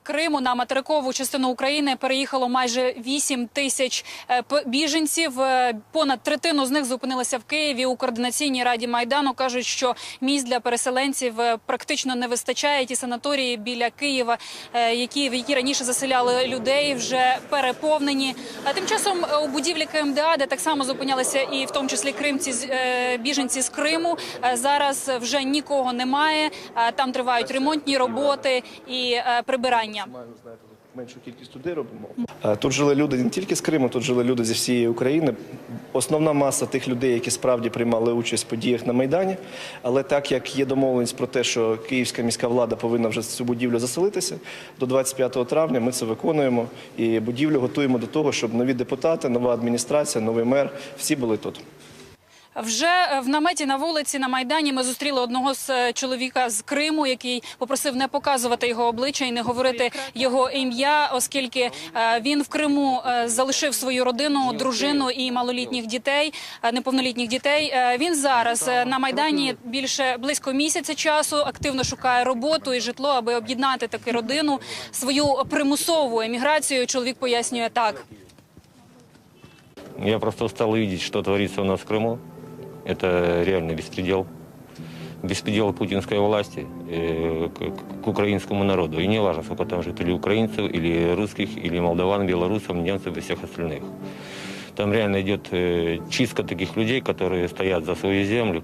Криму на материкову частину України переїхало майже 8 тисяч е, біженців. Е, Понад третину з них зупинилися в Києві. У координаційній раді майдану кажуть, що місць для переселенців е, практично не вистачає. Ті санаторії біля Києва, які в які раніше заселяли людей, вже переповнені. А тим часом у будівлі КМДА, де так само зупинялися, і в тому числі кримці біженці з Криму, зараз вже нікого немає. Там тривають ремонтні роботи і прибирання. Маю знаєте, меншу кількість туди робимо. Е, Тут жили люди не тільки з Криму, тут жили люди зі всієї України. Основна маса тих людей, які справді приймали участь в подіях на Майдані. Але так як є домовленість про те, що київська міська влада повинна вже цю будівлю заселитися, до 25 травня ми це виконуємо і будівлю готуємо до того, щоб нові депутати, нова адміністрація, новий мер всі були тут. Вже е, в наметі на вулиці на майдані ми зустріли одного з е, чоловіка з Криму, який попросив не показувати його обличчя і не говорити його ім'я, оскільки е, він в Криму залишив свою родину, дружину і малолітніх дітей, неповнолітніх дітей. Він зараз на майдані більше близько місяця часу активно шукає роботу і житло, аби об'єднати таки родину. Свою примусову еміграцію чоловік пояснює так. Я просто устал видеть, что творится у нас в Крыму. Это реально беспредел. Беспредел путинской власти э, к, к украинскому народу. И не важно, сколько там жителей украинцев, или русских, или молдаван, белорусов, немцев и всех остальных. Там реально идет э, чистка таких людей, которые стоят за свою землю,